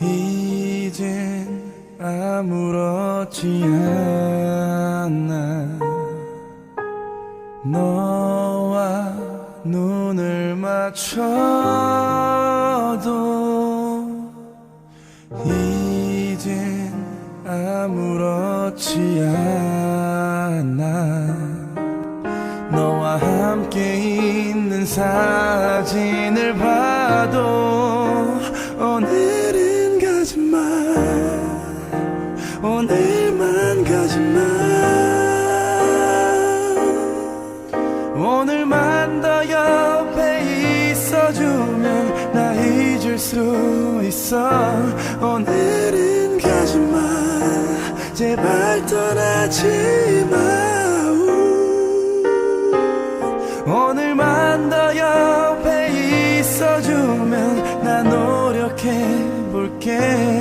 이젠 아무렇지 않아. 너와 눈을 맞춰도 이젠 아무렇지 않아. 너와 함께 있는 사진을 봐도 오늘만 가지마 오늘만 더 옆에 있어주면 나 잊을 수 있어. 오늘은 가지마. 제발 떠나지마 오늘만 더 옆에 있어주면 나 노력해 볼게